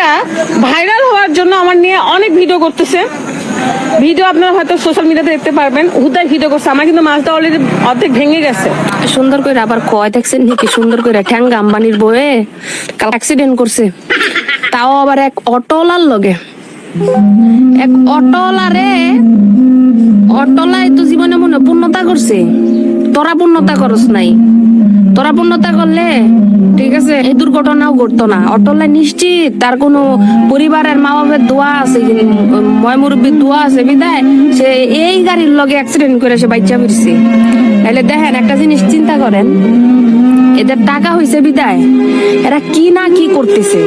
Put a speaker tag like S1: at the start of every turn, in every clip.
S1: আপনারা ভাইরাল হওয়ার জন্য আমার নিয়ে অনেক ভিডিও করতেছে। ভিডিও আপনারা হয়তো সোশ্যাল মিডিয়াতে দেখতে পারবেন। হুদায় ভিডিও করছে। আমার কিন্তু মাছটা অলরেডি অর্ধেক ভেঙে গেছে।
S2: সুন্দর করে আবার কয় দেখছেন নাকি? সুন্দর করে ঠ্যাঙ্গা আম্বানির বয়ে কাল অ্যাক্সিডেন্ট করছে। তাও আবার এক অটোলার লগে। এক অটোলারে অটোলায় তো জীবনে মনে পূর্ণতা করছে। তোরা পূর্ণতা করস নাই। তোরা করলে, ঠিক আছে? এই দুর্ঘটনাও ঘটতো না। অটোলায় নিশ্চিত তার কোনো পরিবারের মা বাবার দোয়া আছে ময় মুরব্বীর দোয়া আছে, বিদায়। সে এই গাড়ির লগে অ্যাক্সিডেন্ট করে সে বাচ্চা ফিরছে। তাহলে দেখেন, একটা জিনিস চিন্তা করেন। এদের টাকা হইছে বিদায়। এরা কি না কি করতেছে?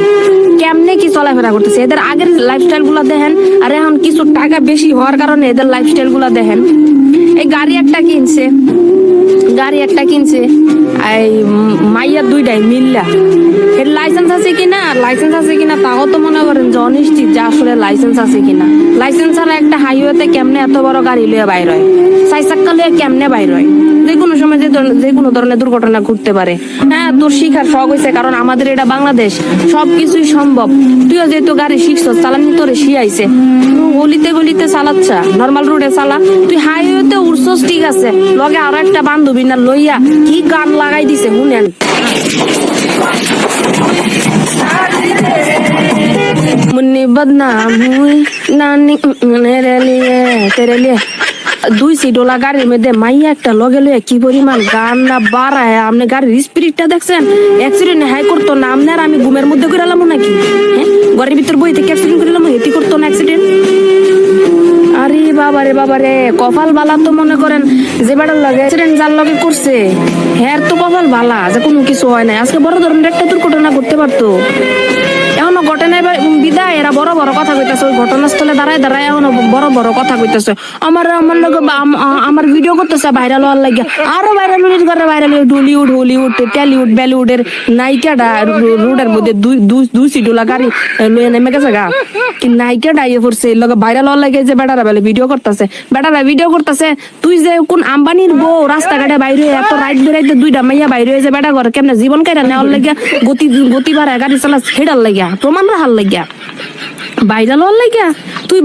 S2: কেমনে কি চলাফেরা করতেছে? এদের আগের লাইফস্টাইলগুলা দেখেন, আর এখন কিছু টাকা বেশি হওয়ার কারণে এদের লাইফস্টাইলগুলা দেখেন। এই গাড়ি একটা কিনছে। গাড়ি একটা কিনছে। এই মাইয়া দুইটাই মিল্লা। এর লাইসেন্স আছে কিনা? লাইসেন্স আছে কিনা তাও তো মনে করেন যে অনিশ্চিত যে আসলে লাইসেন্স আছে কিনা। লাইসেন্স ছাড়া একটা হাইওয়েতে কেমনে এত বড় গাড়ি লইয়া বাইর হয়? চাই চাক্কা লইয়া কেমনে বাইর হয়? যে কোনো সময় যে যে কোনো ধরনের দুর্ঘটনা ঘটতে পারে। হ্যাঁ তোর শিখার শখ হয়েছে কারণ আমাদের এটা বাংলাদেশ। সবকিছুই সম্ভব। তুইও যেহেতু গাড়ি শিখছ চালানি তোরে শিয়াইছে। গলিতে গলিতে চালাচ্ছা নর্মাল রোডে চালা। তুই হাইওয়েতে উঠছস ঠিক আছে। লগে আরও একটা বান্ধবী না লইয়া কি গান লাগাই দিছে, শুনেন। মুন্নি বদনাম হুই নানি মেরে লিয়ে তেরে লিয়ে দুই সিডোলা গাড়ির মধ্যে মাইয়া একটা লগে লয়ে কি পরিমাণ গান না বাড়ায়, আপনি গাড়ির স্পিরিটটা দেখছেন? অ্যাক্সিডেন্ট হাই করতো না আপনার আমি ঘুমের মধ্যে করে এলাম নাকি? হ্যাঁ? ঘরের ভিতর বই থেকে অ্যাক্সিডেন্ট করে আরে বাবারে, কপাল বালা তো মনে করেন যে বেড়ার লাগে অ্যাক্সিডেন্ট যার লগে করছে হ্যার তো কপাল বালা, যে কোনো কিছু হয় না আজকে বড় ধরনের একটা দুর্ঘটনা ঘটতে পারতো। এখনও ঘটনা বিদায়, এরা বড় বড় কথা কইতাছে, ওই ঘটনাস্থলে দাঁড়ায় দাঁড়ায় এখনও বড় বড় কথা কইতাছে। আমার আমার লগে আম- আমার ভিডিও করতেছে ভাইরাল হওয়ার লাগে আরও ভাইরাল হলির করে ভাইরাল হলিউড হলিউড টলিউড বলিউডের নায়িকাটা রোডের মধ্যে দুই দুই সিডুলা গাড়ি নেমে গেছে গা। কি নায়িকাটা ইয়ে করছে লগে ভাইরাল হওয়ার লাগে যে বেটারা বেলে ভিডিও করতেছে। বেটারা ভিডিও করতেছে, তুই যে কোন আম্বানির বউ রাস্তাঘাটে বাইরে হয়ে এত রাইট বেড়াইতে দুইটা মাইয়া বাইরে হয়ে যে বেটা ঘর কেমনে জীবন কাইরা নেওয়ার লাগিয়া গতি গতি বাড়ায় গাড়ি চালা হেডার লাগিয়া লাগিয়া। লাগিয়া? তুই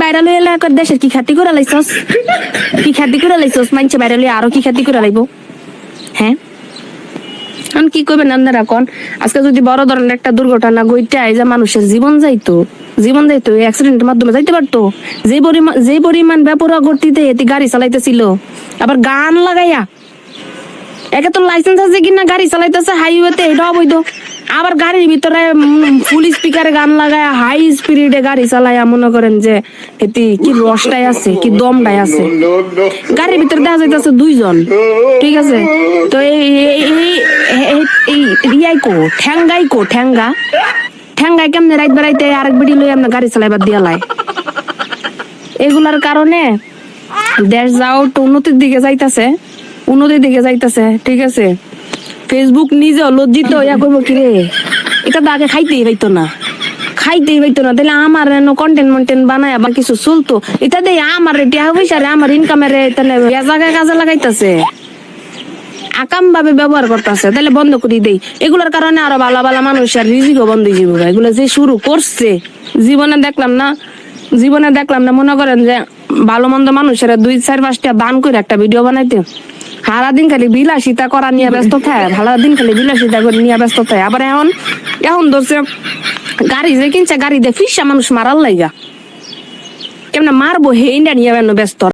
S2: দেশের কি করে লাইছস? কি করে লাইছস? মানছে আরও কি করে লাইব? হ্যাঁ? এখন কি আজকে যদি বড় ধরনের একটা দুর্ঘটনা ঘটে যে মানুষের জীবন যাইতো জীবন যাইতো অ্যাক্সিডেন্টের মাধ্যমে যাইতে পারতো। যে পরিমাণ যে পরিমাণ ব্যাপরা গতিতে এটি গাড়ি চালাইতেছিল, আবার গান লাগাইয়া, একে তো লাইসেন্স আছে কিনা, গাড়ি চালাইতেছে হাইওয়েতে এটা অবৈধ। আবার গাড়ির ভিতরে ফুল স্পিকারে গান লাগায় হাই স্পিডে গাড়ি চালায়, মনে করেন যে এটি কি রসটাই আছে, কি দমটাই আছে। গাড়ির ভিতরে দেখা যাইতেছে দুইজন, ঠিক আছে? তো এই কো, ঠ্যাঙ্গাই কো, ঠ্যাঙ্গা। ঠ্যাঙ্গাই কেমনে রাইত বেড়াইতে, আরেক বেড়ি লই আমরা গাড়ি চালাইবার দিয়া লাই। এগুলার কারণে দেশ যাও উন্নতির দিকে যাইতাছে, উন্নতির দিকে যাইতাছে, ঠিক আছে? ফেসবুক নিজেও লজ্জিত ইয়া করব কি রে? এটা তো আগে খাইতেই পাইতো না। খাইতেই পাইতো না। তাহলে আমার কন্টেন্ট মন্টেন্ট বানায় বা কিছু চলতো। এটা দিয়ে আমার টাকা পয়সা আমার ইনকামের জায়গায় কাজে লাগাইতাছে। আকাম ভাবে ব্যবহার করতেছে। তাহলে বন্ধ করে দেই। এগুলোর কারণে আরও ভালো ভালো মানুষ আর রিজিকও বন্ধ হয়ে যাবে এগুলো যে শুরু করছে, জীবনে দেখলাম না। জীবনে দেখলাম না। মনে করেন যে ভালো মন্দ মানুষেরা দুই চার পাঁচটা দান করে একটা ভিডিও বানাইতে। সারাদিন খালি বিলাসিতা করা নিয়ে ব্যস্ত থাকে, সারাদিন খালি বিলাসিতা করে নিয়ে ব্যস্ত থাকে। আবার এখন এখন ধরছে, গাড়ি যে কিনছে, গাড়ি দিয়ে ফিসা মানুষ মারার লাইগা। কেমন মারবো হে ইন্ডিয়া নিয়ে ব্যস্ত।